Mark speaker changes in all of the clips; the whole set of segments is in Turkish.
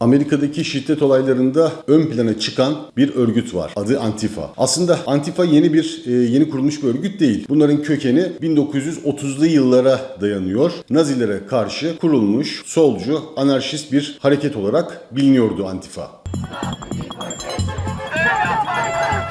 Speaker 1: Amerika'daki şiddet olaylarında ön plana çıkan bir örgüt var. Adı Antifa. Aslında Antifa yeni bir e, yeni kurulmuş bir örgüt değil. Bunların kökeni 1930'lu yıllara dayanıyor. Nazilere karşı kurulmuş solcu, anarşist bir hareket olarak biliniyordu Antifa.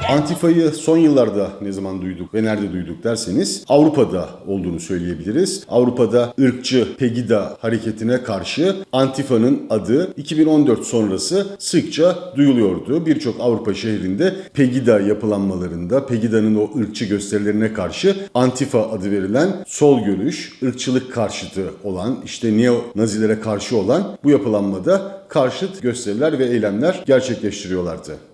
Speaker 1: Antifa'yı son yıllarda ne zaman duyduk ve nerede duyduk derseniz Avrupa'da olduğunu söyleyebiliriz. Avrupa'da ırkçı Pegida hareketine karşı Antifa'nın adı 2014 sonrası sıkça duyuluyordu. Birçok Avrupa şehrinde Pegida yapılanmalarında, Pegida'nın o ırkçı gösterilerine karşı Antifa adı verilen sol görüş, ırkçılık karşıtı olan, işte neo-nazilere karşı olan bu yapılanmada karşıt gösteriler ve eylemler gerçekleştiriyorlardı.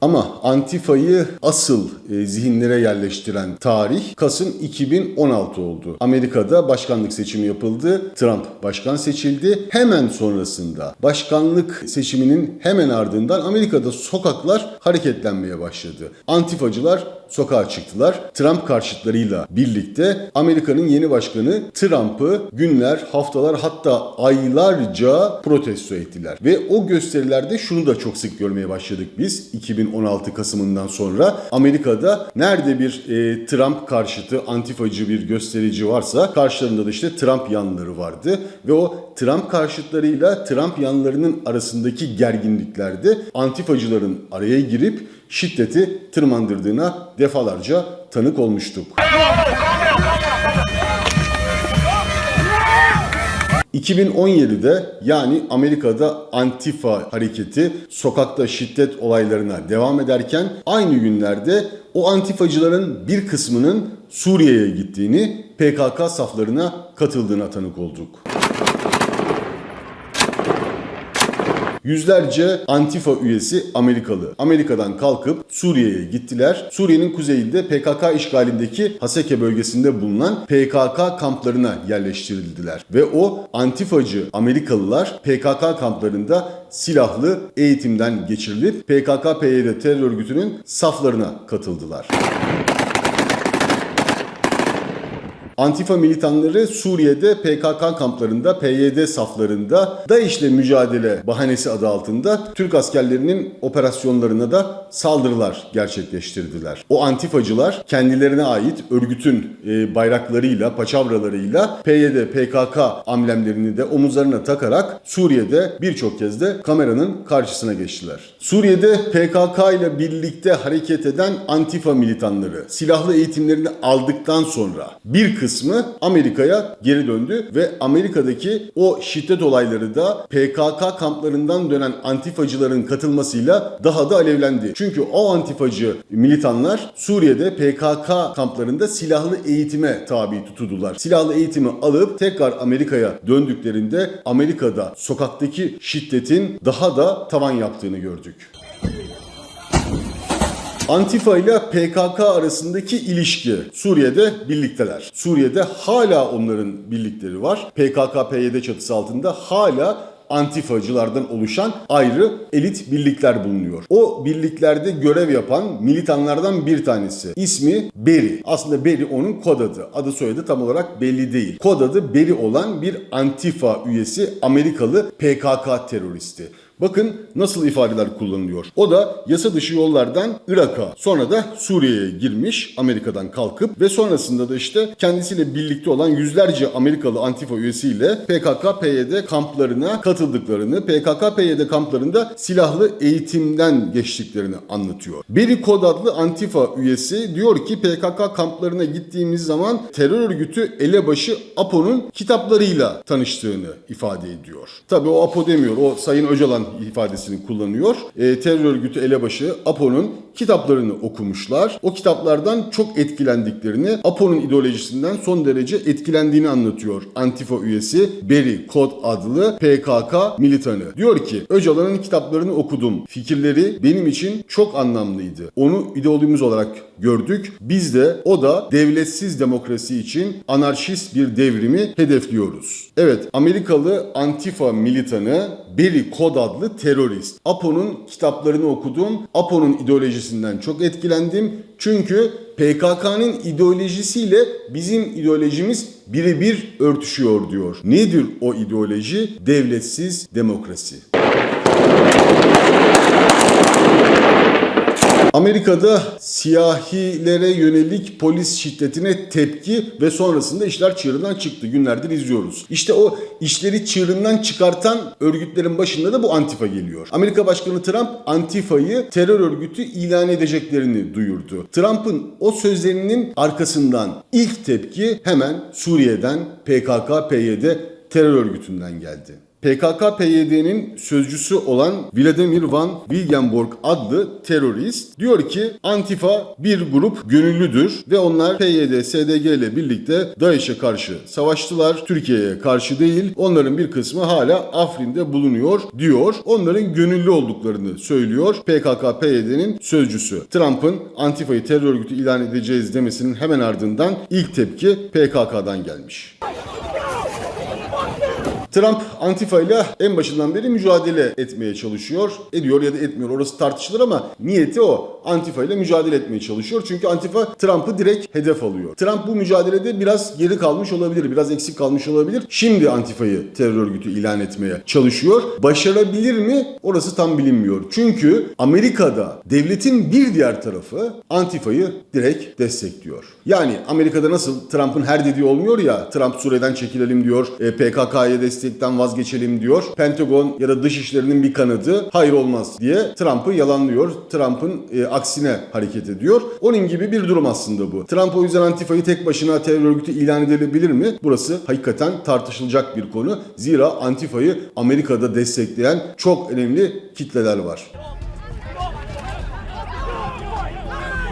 Speaker 1: Ama Antifa'yı asıl e, zihinlere yerleştiren tarih Kasım 2016 oldu. Amerika'da başkanlık seçimi yapıldı. Trump başkan seçildi. Hemen sonrasında başkanlık seçiminin hemen ardından Amerika'da sokaklar hareketlenmeye başladı. Antifacılar sokağa çıktılar. Trump karşıtlarıyla birlikte Amerika'nın yeni başkanı Trump'ı günler, haftalar hatta aylarca protesto ettiler. Ve o gösterilerde şunu da çok sık görmeye başladık biz 2016 Kasım'ından sonra. Amerika'da nerede bir e, Trump karşıtı, antifacı bir gösterici varsa karşılarında da işte Trump yanları vardı. Ve o Trump karşıtlarıyla Trump yanlarının arasındaki gerginliklerde antifacıların araya girip şiddeti tırmandırdığına defalarca tanık olmuştuk. 2017'de yani Amerika'da Antifa hareketi sokakta şiddet olaylarına devam ederken aynı günlerde o antifacıların bir kısmının Suriye'ye gittiğini, PKK saflarına katıldığına tanık olduk. Yüzlerce Antifa üyesi Amerikalı. Amerika'dan kalkıp Suriye'ye gittiler. Suriye'nin kuzeyinde PKK işgalindeki Haseke bölgesinde bulunan PKK kamplarına yerleştirildiler. Ve o Antifacı Amerikalılar PKK kamplarında silahlı eğitimden geçirilip PKK-PYD terör örgütünün saflarına katıldılar. Antifa militanları Suriye'de PKK kamplarında, PYD saflarında DAEŞ'le mücadele bahanesi adı altında Türk askerlerinin operasyonlarına da saldırılar gerçekleştirdiler. O antifacılar kendilerine ait örgütün e, bayraklarıyla, paçavralarıyla PYD, PKK amblemlerini de omuzlarına takarak Suriye'de birçok kez de kameranın karşısına geçtiler. Suriye'de PKK ile birlikte hareket eden antifa militanları silahlı eğitimlerini aldıktan sonra bir kısmı Amerika'ya geri döndü ve Amerika'daki o şiddet olayları da PKK kamplarından dönen antifacıların katılmasıyla daha da alevlendi. Çünkü o antifacı militanlar Suriye'de PKK kamplarında silahlı eğitime tabi tutuldular. Silahlı eğitimi alıp tekrar Amerika'ya döndüklerinde Amerika'da sokaktaki şiddetin daha da tavan yaptığını gördük. Antifa ile PKK arasındaki ilişki Suriye'de birlikteler. Suriye'de hala onların birlikleri var. PKK-PYD çatısı altında hala antifacılardan oluşan ayrı elit birlikler bulunuyor. O birliklerde görev yapan militanlardan bir tanesi. İsmi Beri. Aslında Beri onun kod adı. Adı soyadı tam olarak belli değil. Kod adı Beri olan bir antifa üyesi Amerikalı PKK teröristi. Bakın nasıl ifadeler kullanılıyor. O da yasa dışı yollardan Irak'a sonra da Suriye'ye girmiş Amerika'dan kalkıp ve sonrasında da işte kendisiyle birlikte olan yüzlerce Amerikalı antifa üyesiyle PKK-PYD kamplarına katıldıklarını, PKK-PYD kamplarında silahlı eğitimden geçtiklerini anlatıyor. Beri Kod adlı antifa üyesi diyor ki PKK kamplarına gittiğimiz zaman terör örgütü elebaşı APO'nun kitaplarıyla tanıştığını ifade ediyor. Tabii o APO demiyor, o Sayın Öcalan ifadesini kullanıyor. E, terör örgütü elebaşı APO'nun kitaplarını okumuşlar. O kitaplardan çok etkilendiklerini, APO'nun ideolojisinden son derece etkilendiğini anlatıyor. Antifa üyesi Beri Kod adlı PKK militanı. Diyor ki Öcalan'ın kitaplarını okudum. Fikirleri benim için çok anlamlıydı. Onu ideolojimiz olarak gördük. Biz de o da devletsiz demokrasi için anarşist bir devrimi hedefliyoruz. Evet Amerikalı Antifa militanı Beri Kod adlı terörist. APO'nun kitaplarını okudum. APO'nun ideolojisinden çok etkilendim. Çünkü PKK'nın ideolojisiyle bizim ideolojimiz birebir örtüşüyor diyor. Nedir o ideoloji? Devletsiz demokrasi. Amerika'da siyahilere yönelik polis şiddetine tepki ve sonrasında işler çığırından çıktı. Günlerdir izliyoruz. İşte o işleri çığırından çıkartan örgütlerin başında da bu Antifa geliyor. Amerika Başkanı Trump Antifa'yı terör örgütü ilan edeceklerini duyurdu. Trump'ın o sözlerinin arkasından ilk tepki hemen Suriye'den PKK-PYD terör örgütünden geldi. PKK-PYD'nin sözcüsü olan Vladimir Van Wilgenborg adlı terörist diyor ki Antifa bir grup gönüllüdür ve onlar PYD, SDG ile birlikte DAEŞ'e karşı savaştılar. Türkiye'ye karşı değil. Onların bir kısmı hala Afrin'de bulunuyor diyor. Onların gönüllü olduklarını söylüyor PKK-PYD'nin sözcüsü. Trump'ın Antifa'yı terör örgütü ilan edeceğiz demesinin hemen ardından ilk tepki PKK'dan gelmiş. Trump Antifa ile en başından beri mücadele etmeye çalışıyor. Ediyor ya da etmiyor orası tartışılır ama niyeti o. Antifa ile mücadele etmeye çalışıyor. Çünkü Antifa Trump'ı direkt hedef alıyor. Trump bu mücadelede biraz geri kalmış olabilir, biraz eksik kalmış olabilir. Şimdi Antifa'yı terör örgütü ilan etmeye çalışıyor. Başarabilir mi? Orası tam bilinmiyor. Çünkü Amerika'da devletin bir diğer tarafı Antifa'yı direkt destekliyor. Yani Amerika'da nasıl Trump'ın her dediği olmuyor ya, Trump Suriye'den çekilelim diyor, e, PKK'ya destekten vazgeçelim diyor. Pentagon ya da dışişlerinin bir kanadı hayır olmaz diye Trump'ı yalanlıyor. Trump'ın e, aksine hareket ediyor. Onun gibi bir durum aslında bu. Trump o yüzden Antifa'yı tek başına terör örgütü ilan edilebilir mi? Burası hakikaten tartışılacak bir konu. Zira Antifa'yı Amerika'da destekleyen çok önemli kitleler var.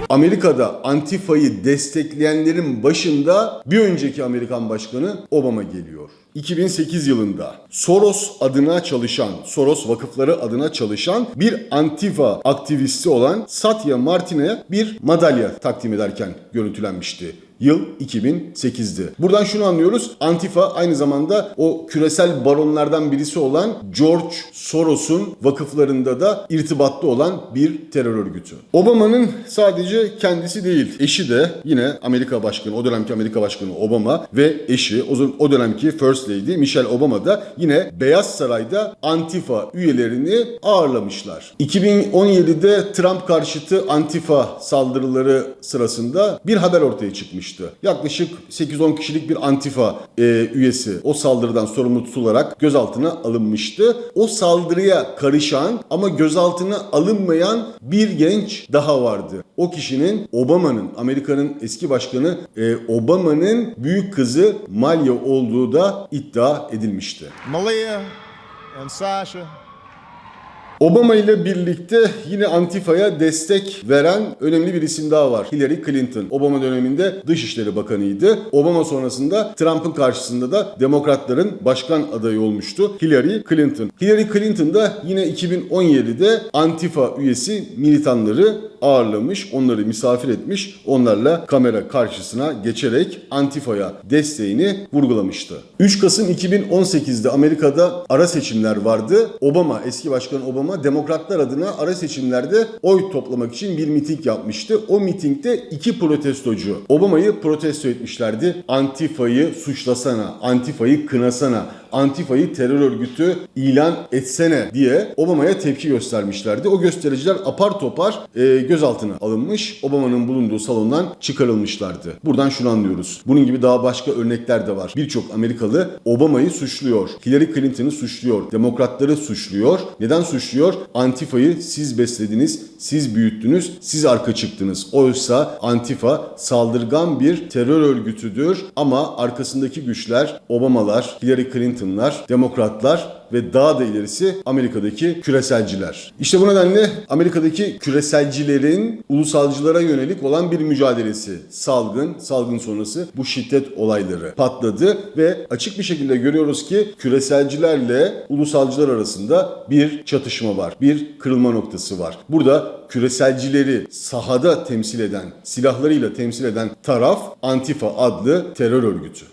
Speaker 1: Amerika'da Antifa'yı destekleyenlerin başında bir önceki Amerikan Başkanı Obama geliyor. 2008 yılında Soros adına çalışan, Soros vakıfları adına çalışan bir Antifa aktivisti olan Satya Martin'e bir madalya takdim ederken görüntülenmişti. Yıl 2008'di. Buradan şunu anlıyoruz. Antifa aynı zamanda o küresel baronlardan birisi olan George Soros'un vakıflarında da irtibatlı olan bir terör örgütü. Obama'nın sadece kendisi değil, eşi de yine Amerika Başkanı, o dönemki Amerika Başkanı Obama ve eşi, o, dönemki First Lady Michelle Obama da yine Beyaz Saray'da Antifa üyelerini ağırlamışlar. 2017'de Trump karşıtı Antifa saldırıları sırasında bir haber ortaya çıkmıştı. Yaklaşık 8-10 kişilik bir Antifa e, üyesi o saldırıdan sorumlu tutularak gözaltına alınmıştı. O saldırıya karışan ama gözaltına alınmayan bir genç daha vardı. O kişinin Obama'nın, Amerika'nın eski başkanı e, Obama'nın büyük kızı Malia olduğu da iddia edilmişti.
Speaker 2: Malia and Sasha.
Speaker 1: Obama ile birlikte yine Antifa'ya destek veren önemli bir isim daha var. Hillary Clinton. Obama döneminde Dışişleri Bakanıydı. Obama sonrasında Trump'ın karşısında da Demokratların başkan adayı olmuştu. Hillary Clinton. Hillary Clinton da yine 2017'de Antifa üyesi militanları ağırlamış, onları misafir etmiş, onlarla kamera karşısına geçerek Antifa'ya desteğini vurgulamıştı. 3 Kasım 2018'de Amerika'da ara seçimler vardı. Obama, eski başkan Obama demokratlar adına ara seçimlerde oy toplamak için bir miting yapmıştı. O mitingde iki protestocu Obama'yı protesto etmişlerdi. Antifa'yı suçlasana, Antifa'yı kınasana, Antifa'yı terör örgütü ilan etsene diye Obama'ya tepki göstermişlerdi. O göstericiler apar topar e, gözaltına alınmış. Obama'nın bulunduğu salondan çıkarılmışlardı. Buradan şunu anlıyoruz. Bunun gibi daha başka örnekler de var. Birçok Amerikalı Obama'yı suçluyor. Hillary Clinton'ı suçluyor. Demokratları suçluyor. Neden suçluyor? Antifa'yı siz beslediniz, siz büyüttünüz, siz arka çıktınız. Oysa Antifa saldırgan bir terör örgütüdür ama arkasındaki güçler Obamalar, Hillary Clinton'lar, demokratlar ve daha da ilerisi Amerika'daki küreselciler. İşte bu nedenle Amerika'daki küreselcilerin ulusalcılara yönelik olan bir mücadelesi. Salgın, salgın sonrası bu şiddet olayları patladı ve açık bir şekilde görüyoruz ki küreselcilerle ulusalcılar arasında bir çatışma var. Bir kırılma noktası var. Burada küreselcileri sahada temsil eden, silahlarıyla temsil eden taraf Antifa adlı terör örgütü.